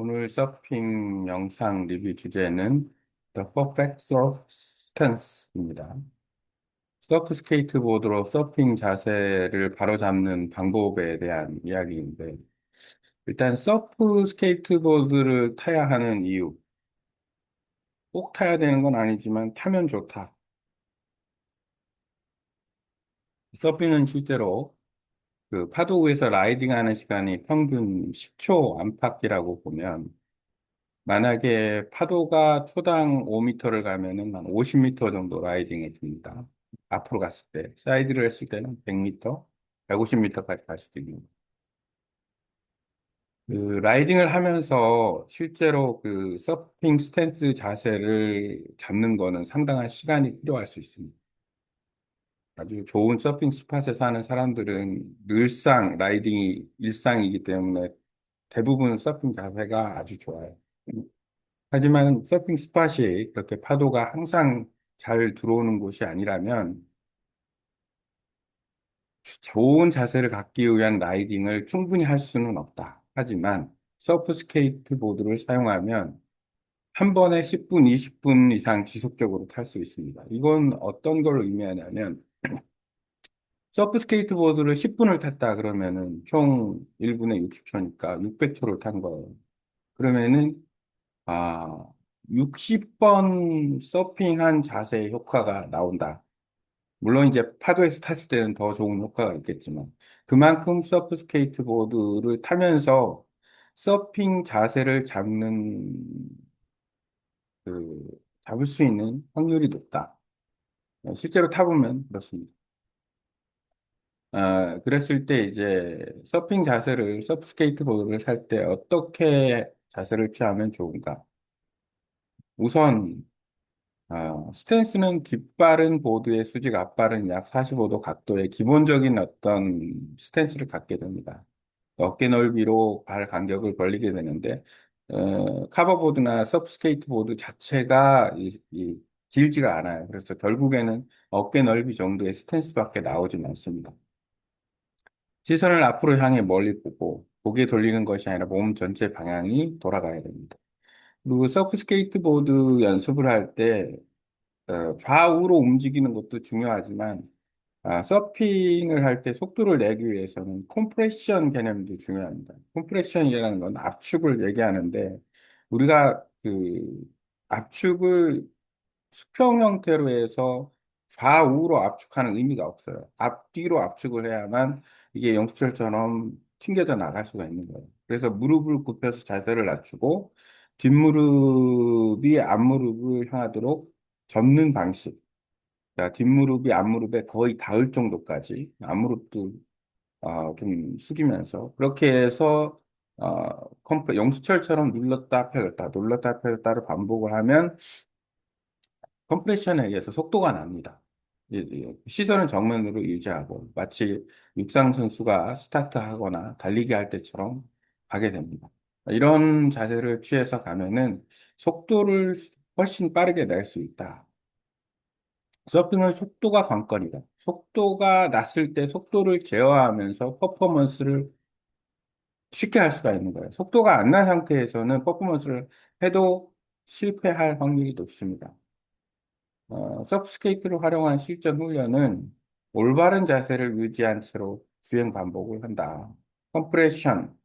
오늘 서핑 영상 리뷰 주제는 The Perfect Surf Stance입니다. 서프 스케이트보드로 서핑 자세를 바로잡는 방법에 대한 이야기인데, 일단 서프 스케이트보드를 타야 하는 이유, 꼭 타야 되는 건 아니지만 타면 좋다. 서핑은 실제로 그 파도 위에서 라이딩 하는 시간이 평균 10초 안팎이라고 보면 만약에 파도가 초당 5m를 가면은 한 50m 정도 라이딩이 됩니다. 앞으로 갔을 때, 사이드를 했을 때는 100m, 150m까지 갈 수도 있는. 그 라이딩을 하면서 실제로 그 서핑 스탠스 자세를 잡는 거는 상당한 시간이 필요할 수 있습니다. 아주 좋은 서핑 스팟에 사는 사람들은 늘상 라이딩이 일상이기 때문에 대부분 서핑 자세가 아주 좋아요. 하지만 서핑 스팟이 그렇게 파도가 항상 잘 들어오는 곳이 아니라면 좋은 자세를 갖기 위한 라이딩을 충분히 할 수는 없다. 하지만 서프 스케이트보드를 사용하면 한 번에 10분, 20분 이상 지속적으로 탈 수 있습니다. 이건 어떤 걸 의미하냐면 서프 스케이트보드를 10분을 탔다 그러면은 총 1분에 60초니까 600초를 탄 거예요. 그러면은 아 60번 서핑한 자세의 효과가 나온다. 물론 이제 파도에서 탔을 때는 더 좋은 효과가 있겠지만 그만큼 서프 스케이트보드를 타면서 서핑 자세를 잡는 그 잡을 수 있는 확률이 높다. 실제로 타보면 그렇습니다. 아, 그랬을 때 이제 서핑 자세를, 서프 스케이트보드를 살 때 어떻게 자세를 취하면 좋은가? 우선, 아, 스탠스는 뒷발은 보드의 수직, 앞발은 약 45도 각도의 기본적인 어떤 스탠스를 갖게 됩니다. 어깨 넓이로 발 간격을 벌리게 되는데, 어, 카버보드나 서프 스케이트보드 자체가 이, 이 길지가 않아요. 그래서 결국에는 어깨 넓이 정도의 스탠스밖에 나오진 않습니다. 시선을 앞으로 향해 멀리 보고 고개 돌리는 것이 아니라 몸 전체 방향이 돌아가야 됩니다. 그리고 서프 스케이트보드 연습을 할 때 좌우로 움직이는 것도 중요하지만 아, 서핑을 할 때 속도를 내기 위해서는 컴프레션 개념도 중요합니다. 컴프레션이라는 건 압축을 얘기하는데 우리가 그 압축을 수평 형태로 해서 좌우로 압축하는 의미가 없어요. 앞뒤로 압축을 해야만 이게 영수철처럼 튕겨져 나갈 수가 있는 거예요. 그래서 무릎을 굽혀서 자세를 낮추고 뒷무릎이 앞무릎을 향하도록 접는 방식. 자, 뒷무릎이 앞무릎에 거의 닿을 정도까지 앞무릎도 어, 좀 숙이면서 그렇게 해서 어, 컴프, 영수철처럼 눌렀다 펴졌다 눌렀다 펴졌다를 반복을 하면 컴프레션에 의해서 속도가 납니다. 시선을 정면으로 유지하고 마치 육상 선수가 스타트하거나 달리기 할 때처럼 가게 됩니다. 이런 자세를 취해서 가면은 속도를 훨씬 빠르게 낼 수 있다. 서핑은 속도가 관건이다. 속도가 났을 때 속도를 제어하면서 퍼포먼스를 쉽게 할 수가 있는 거예요. 속도가 안 난 상태에서는 퍼포먼스를 해도 실패할 확률이 높습니다. 어, 서프스케이트를 활용한 실전 훈련은 올바른 자세를 유지한 채로 주행 반복을 한다. 컴프레션,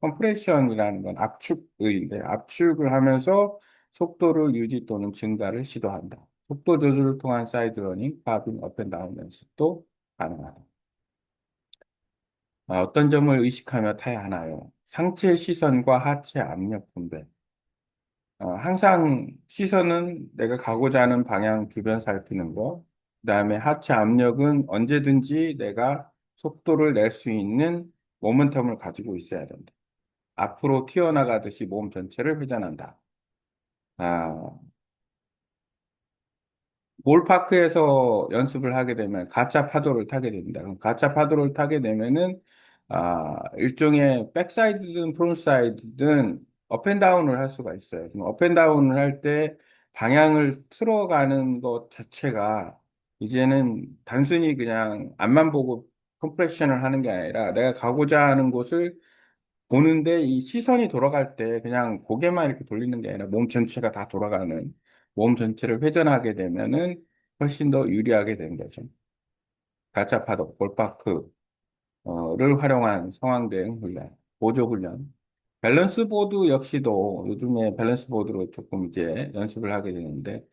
컴프레션이라는 건 압축의인데 압축을 하면서 속도를 유지 또는 증가를 시도한다. 속도 조절을 통한 사이드 러닝, 바빙, 업앤다운 연습도 가능하다. 아, 어떤 점을 의식하며 타야 하나요? 상체 시선과 하체 압력 분배. 어, 항상 시선은 내가 가고자 하는 방향 주변 살피는 거. 그다음에 하체 압력은 언제든지 내가 속도를 낼 수 있는 모멘텀을 가지고 있어야 된다. 앞으로 튀어나가듯이 몸 전체를 회전한다. 아, 몰파크에서 연습을 하게 되면 가짜 파도를 타게 됩니다. 그럼 가짜 파도를 타게 되면은 아, 일종의 백사이드든 프론사이드든 업앤다운을 할 수가 있어요. 업앤다운을 할 때 방향을 틀어가는 것 자체가 이제는 단순히 그냥 앞만 보고 컴프레션을 하는 게 아니라 내가 가고자 하는 곳을 보는데 이 시선이 돌아갈 때 그냥 고개만 이렇게 돌리는 게 아니라 몸 전체가 다 돌아가는 몸 전체를 회전하게 되면은 훨씬 더 유리하게 되는 거죠. 가짜 파도, 볼파크, 를 활용한 상황 대응 훈련, 보조 훈련. 밸런스 보드 역시도 요즘에 밸런스 보드로 조금 이제 연습을 하게 되는데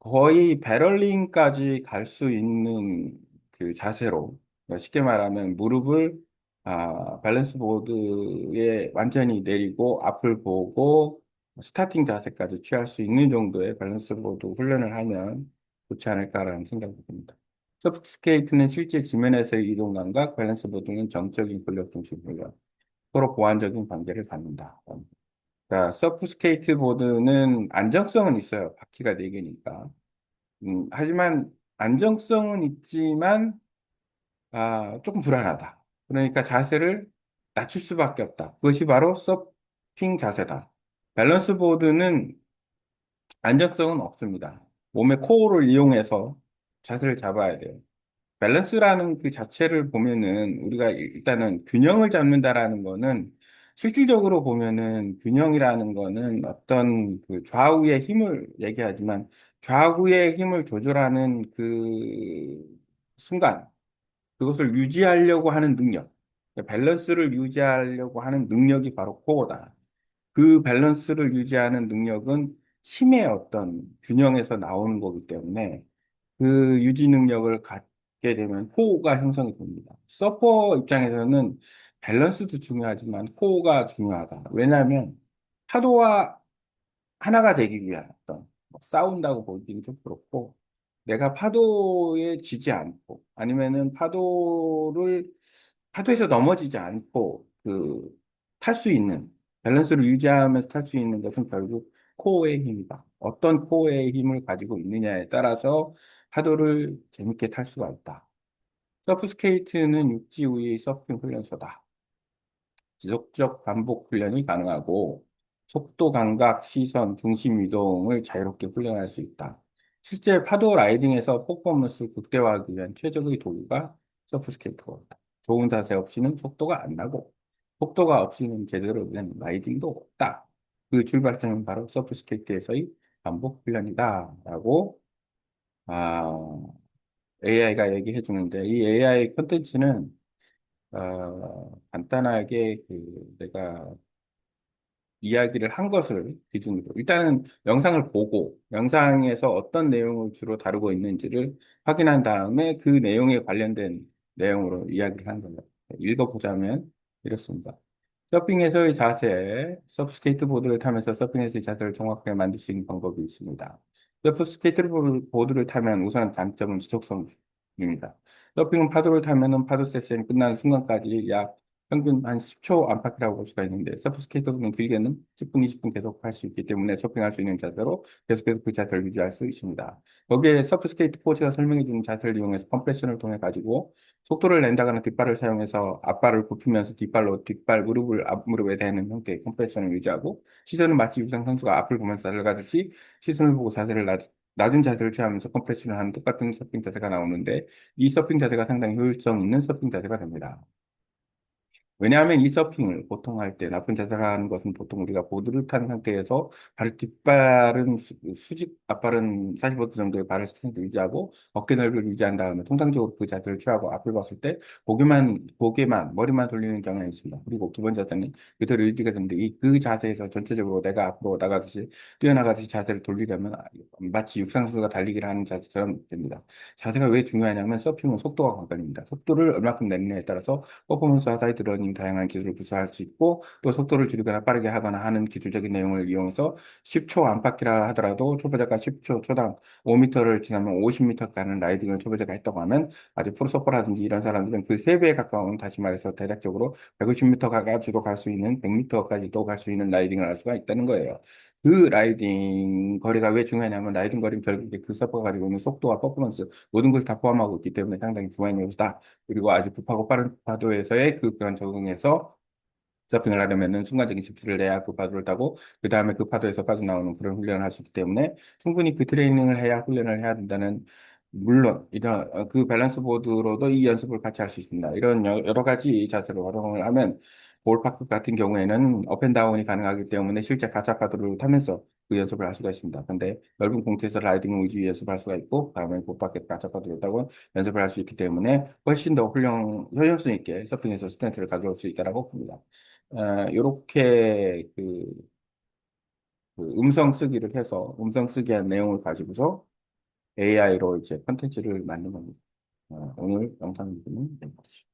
거의 배럴링까지 갈 수 있는 그 자세로 쉽게 말하면 무릎을 아, 밸런스 보드에 완전히 내리고 앞을 보고 스타팅 자세까지 취할 수 있는 정도의 밸런스 보드 훈련을 하면 좋지 않을까라는 생각이 듭니다. 서프 스케이트는 실제 지면에서의 이동 감각, 밸런스 보드는 정적인 근력 중심 훈련, 서로 보완적인 관계를 갖는다. 자, 서프 스케이트 보드는 안정성은 있어요. 바퀴가 네개니까 음, 하지만 안정성은 있지만 아, 조금 불안하다. 그러니까 자세를 낮출 수밖에 없다. 그것이 바로 서핑 자세다. 밸런스 보드는 안정성은 없습니다. 몸의 코어를 이용해서 자세를 잡아야 돼요. 밸런스라는 그 자체를 보면은 우리가 일단은 균형을 잡는다라는 거는 실질적으로 보면은 균형이라는 거는 어떤 그 좌우의 힘을 얘기하지만 좌우의 힘을 조절하는 그 순간 그것을 유지하려고 하는 능력, 밸런스를 유지하려고 하는 능력이 바로 코어다. 그 밸런스를 유지하는 능력은 힘의 어떤 균형에서 나오는 거기 때문에 그 유지 능력을 갖게 되면 코어가 형성이 됩니다. 서퍼 입장에서는 밸런스도 중요하지만 코어가 중요하다. 왜냐하면 파도와 하나가 되기 위한 어떤 뭐 싸운다고 보기는 좀 그렇고 내가 파도에 지지 않고 아니면은 파도를 파도에서 넘어지지 않고 그 탈 수 있는 밸런스를 유지하면서 탈 수 있는 것은 결국 코어의 힘이다. 어떤 코어의 힘을 가지고 있느냐에 따라서 파도를 재밌게 탈 수가 있다. 서프 스케이트는 육지 위의 서핑 훈련소다. 지속적 반복 훈련이 가능하고 속도, 감각, 시선, 중심 이동을 자유롭게 훈련할 수 있다. 실제 파도 라이딩에서 퍼포먼스를 극대화하기 위한 최적의 도구가 서프 스케이트보다. 좋은 자세 없이는 속도가 안 나고 속도가 없이는 제대로 된 라이딩도 없다. 그 출발점은 바로 서프 스케이트에서의 반복 훈련이다. 라고 AI가 얘기해 주는데 이 AI 콘텐츠는 어, 간단하게 그 내가 이야기를 한 것을 기준으로 일단은 영상을 보고 영상에서 어떤 내용을 주로 다루고 있는지를 확인한 다음에 그 내용에 관련된 내용으로 이야기를 하는 겁니다. 읽어보자면 이렇습니다. 서핑에서의 자세, 서프 스케이트보드를 타면서 서핑에서의 자세를 정확하게 만들 수 있는 방법이 있습니다. 서프 스케이트보드를 타면 우선 장점은 지속성입니다. 서핑은 파도를 타면은 파도 세션이 끝나는 순간까지 약 평균 한 10초 안팎이라고 볼 수가 있는데 서프 스케이트보드는 길게는 10분, 20분 계속 할 수 있기 때문에 서핑할 수 있는 자세로 계속해서 그 자세를 유지할 수 있습니다. 여기에 서프 스케이트 코치가 설명해 주는 자세를 이용해서 컴프레션을 통해 가지고 속도를 낸다거나 뒷발을 사용해서 앞발을 굽히면서 뒷발로 뒷발 무릎을 앞무릎에 대는 형태의 컴프레션을 유지하고 시선은 마치 유상 선수가 앞을 보면서 달려가듯이 시선을 보고 자세를 낮, 낮은 자세를 취하면서 컴프레션을 하는 똑같은 서핑 자세가 나오는데 이 서핑 자세가 상당히 효율성 있는 서핑 자세가 됩니다. 왜냐하면 이 서핑을 보통 할 때 나쁜 자세라는 것은 보통 우리가 보드를 탄 상태에서 발 뒷발은 수- 수직 앞발은 45도 정도의 발을 스탠드 유지하고 어깨 넓이를 유지한 다음에 통상적으로 그 자세를 취하고 앞을 봤을 때 고개만 고개만 머리만 돌리는 경향이 있습니다. 그리고 두 번째 자세는 그대로 유지가 되는데 이 그 자세에서 전체적으로 내가 앞으로 나가듯이 뛰어나가듯이 자세를 돌리려면 마치 육상 선수가 달리기를 하는 자세처럼 됩니다. 자세가 왜 중요하냐면 서핑은 속도가 관건입니다. 속도를 얼마큼 내느냐에 따라서 퍼포먼스와 사이드 러닝 다양한 기술을 구사할 수 있고 또 속도를 줄이거나 빠르게 하거나 하는 기술적인 내용을 이용해서 10초 안팎이라 하더라도 초보자가 10초 초당 5m를 지나면 50m 가는 라이딩을 초보자가 했다고 하면 아주 프로서퍼라든지 이런 사람들은 그 3배에 가까운 다시 말해서 대략적으로 150m 가까지도 갈 수 있는 100m까지도 갈 수 있는 라이딩을 할 수가 있다는 거예요. 그 라이딩 거리가 왜 중요하냐면 라이딩 거리는 결국에 그 서퍼가 가지고 있는 속도와 퍼포먼스 모든 걸다 포함하고 있기 때문에 상당히 중요한 요소다. 그리고 아주 급하고 빠른 파도에서의 그 그런 적응 에서 서핑을 하려면은 순간적인 스피드를 내야 그 파도를 타고 그 다음에 그 파도에서 빠져나오는 그런 훈련을 할 수 있기 때문에 충분히 그 트레이닝을 해야 훈련을 해야 된다는 물론 이런 어, 그 밸런스 보드로도 이 연습을 같이 할 수 있습니다. 이런 여- 여러 가지 자세로 활용을 하면 볼파크 같은 경우에는 업앤다운이 가능하기 때문에 실제 가짜파도를 타면서 그 연습을 할 수가 있습니다. 근데 넓은 공터에서 라이딩 위주 연습을 할 수가 있고, 다음에 볼파크 가짜파도를 타고 연습을 할 수 있기 때문에 훨씬 더 훌륭, 효율성 있게 서핑에서 스탠스를 가져올 수 있다라고 봅니다. 어, 요렇게 그, 그 음성 쓰기를 해서 음성 쓰기 한 내용을 가지고서 AI로 이제 컨텐츠를 만든 겁니다. 어, 오늘 영상 부분은 여기까지.